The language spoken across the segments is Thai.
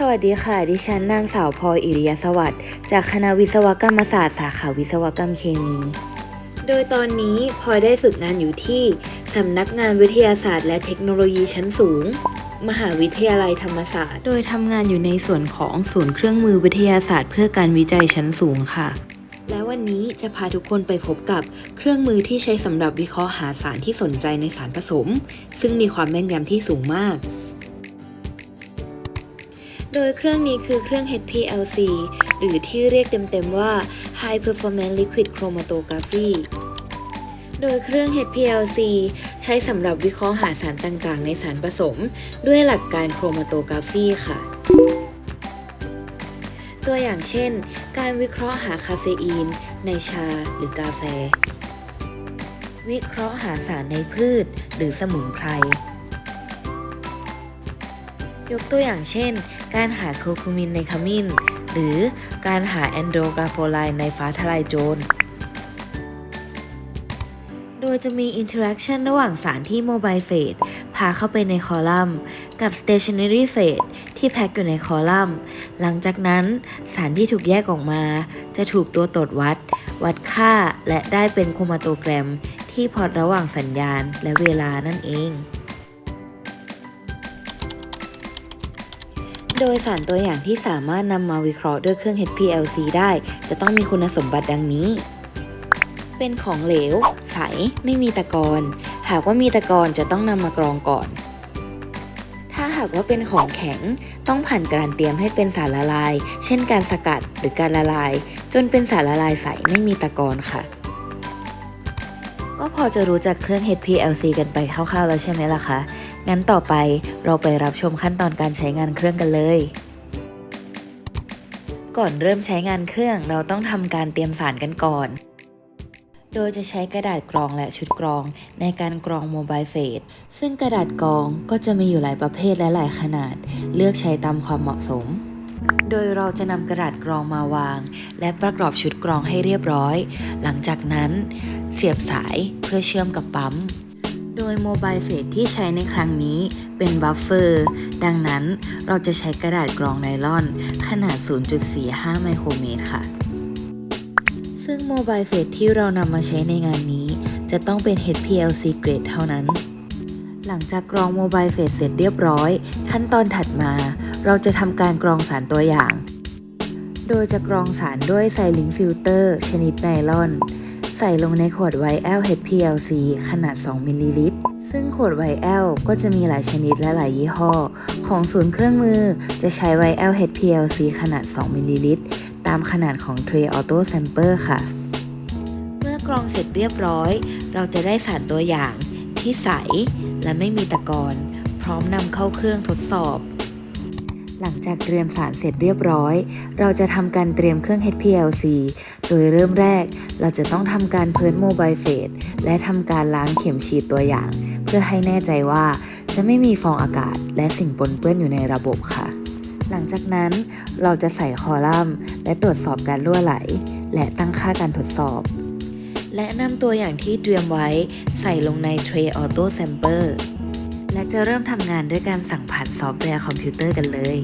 สวัสดีค่ะ ดิฉันนางสาวพลอยอิริยสวัสดิ์จากคณะวิศวกรรมศาสตร์สาขาวิศวกรรมเคมี โดยตอนนี้พลอยได้ฝึกงานอยู่ที่สำนักงานวิทยาศาสตร์และเทคโนโลยีชั้นสูง มหาวิทยาลัยธรรมศาสตร์ โดยทำงานอยู่ในส่วนของศูนย์เครื่องมือวิทยาศาสตร์ เพื่อการวิจัยชั้นสูงค่ะ และวันนี้จะพาทุกคนไปพบกับเครื่องมือที่ใช้สำหรับวิเคราะห์หาสารที่สนใจในสารผสม ซึ่งมีความแม่นยำที่สูงมาก โดยเครื่องนี้คือเครื่อง HPLC หรือที่เรียกเต็มๆว่า High Performance Liquid Chromatography โดยเครื่อง HPLC ใช้สำหรับวิเคราะห์หาสารต่างๆ ในสารผสม ด้วยหลักการโครมาโตกราฟีค่ะ ตัวอย่างเช่น การวิเคราะห์หาคาเฟอีน ในชาหรือกาแฟ วิเคราะห์หาสารในพืช หรือสมุนไพร ยกตัวอย่างเช่น การหาโคคูมินในขมิ้น หรือการหาแอนโดรกราโฟไลน์ในฟ้าทลายโจร โดยจะมีอินเทอร์แอคชันระหว่างสารที่โมบายเฟสพาเข้าไปในคอลัมน์ กับ stationary p h a s ที่แพ็กอยู่ในคอลัมน์ หลังจากนั้นสารที่ถูกแยกออกมา จะถูกตัวตรวจวัด วัดค่าและได้เป็นโครมาโตแกรม ที่พอดระหว่างสัญญาณและเวลานั่นเอง โดยสารตัวอย่างที่สามารถนำมาวิเคราะห์ด้วยเครื่อง HPLC ได้ จะต้องมีคุณสมบัติดังนี้ เป็นของเหลว ใส ไม่มีตะกอนหากว่ามีตะกอนจะต้องนำมากรองก่อน ถ้าหากว่าเป็นของแข็ง ต้องผ่านการเตรียมให้เป็นสารละลาย เช่นการสกัดหรือการละลาย จนเป็นสารละลายใสไม่มีตะกอนค่ะ ก็พอจะรู้จักเครื่อง HPLC กันไปคร่าวๆแล้วใช่ไหมล่ะคะ งั้นต่อไปเราไปรับชมขั้นตอนการใช้งานเครื่องกันเลย ก่อนเริ่มใช้งานเครื่องเราต้องทำการเตรียมสารกันก่อน โดยจะใช้กระดาษกรองและชุดกรองในการกรองโมบายเฟสซึ่งกระดาษกรองก็จะมีอยู่หลายประเภทและหลายขนาด เลือกใช้ตามความเหมาะสม โดยเราจะนำกระดาษกรองมาวาง และประกอบชุดกรองให้เรียบร้อย หลังจากนั้น เสียบสายเพื่อเชื่อมกับปั๊ม โดยโมบายเฟสที่ใช้ในครั้งนี้เป็นบัฟเฟอร์ ดังนั้นเราจะใช้กระดาษกรองไนลอน ขนาด 0.45 ไมโครเมตรค่ะ ซึ่งโมบายเฟสที่เรานำมาใช้ในงานนี้ จะต้องเป็น HPLC เกรดเท่านั้นหลังจากกรองโมบายเฟสเสร็จเรียบร้อย ขั้นตอนถัดมา เราจะทำการกรองสารตัวอย่าง โดยจะกรองสารด้วยไซลิงฟิลเตอร์ ชนิดไนลอน ใส่ลงในขวดไวแอล HPLC ขนาด 2 มิลลิลิตร ซึ่งขวดไวแอลก็จะมีหลายชนิดและหลายยี่ห้อ ของศูนย์เครื่องมือจะใช้ไวแอล HPLC ขนาด 2 มิลลิลิตร ตามขนาดของ Tray Auto Sample ค่ะ เมื่อกรองเสร็จเรียบร้อย เราจะได้สารตัวอย่างที่ใสและไม่มีตะกอน พร้อมนำเข้าเครื่องทดสอบ หลังจากเตรียมสารเสร็จเรียบร้อย เราจะทำการเตรียมเครื่อง HPLC โดยเริ่มแรก เราจะต้องทำการเพิร์นโมบายเฟสและทำการล้างเข็มฉีดตัวอย่าง เพื่อให้แน่ใจว่าจะไม่มีฟองอากาศ และสิ่งปนเปื้อนอยู่ในระบบค่ะ หลังจากนั้นเราจะใส่คอลัมน์ และตรวจสอบการรั่วไหล และตั้งค่าการทดสอบ และนำตัวอย่างที่เตรียมไว้ใส่ลงใน Tray Auto Sample แและจะเริ่มทำงานด้วยการสั่งผ่านซอฟต์แวร์คอมพิวเตอร์กันเลย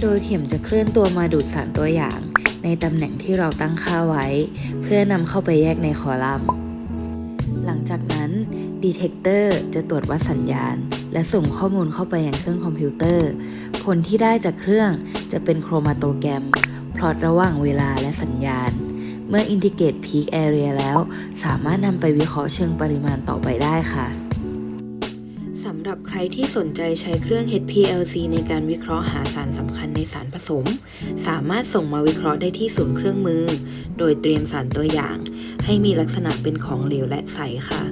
โดยเข็มจะเคลื่อนตัวมาดูดสารตัวอย่าง ในตำแหน่งที่เราตั้งค่าไว้ เพื่อนำเข้าไปแยกในคอลัมน์ หลังจากนั้นดีเทคเตอร์จะตรวจวัดสัญญาณ และส่งข้อมูลเข้าไปยังเครื่องคอมพิวเตอร์ ผลที่ได้จากเครื่องจะเป็นโครมาโตแกรมพลอตระหว่างเวลาและสัญญาณ เมื่ออินทิเกรตพีคแอเรียแล้ว สามารถนำไปวิเคราะห์เชิงปริมาณต่อไปได้ค่ะำหรับใครที่สนใจใช้เครื่อง HPLC ในการวิเคราะห์หาสารสำคัญในสารผสม สามารถส่งมาวิเคราะห์ได้ที่ศูนย์เครื่องมือ โดยเตรียมสารตัวอย่าง ให้มีลักษณะเป็นของเหลวและใสค่ะ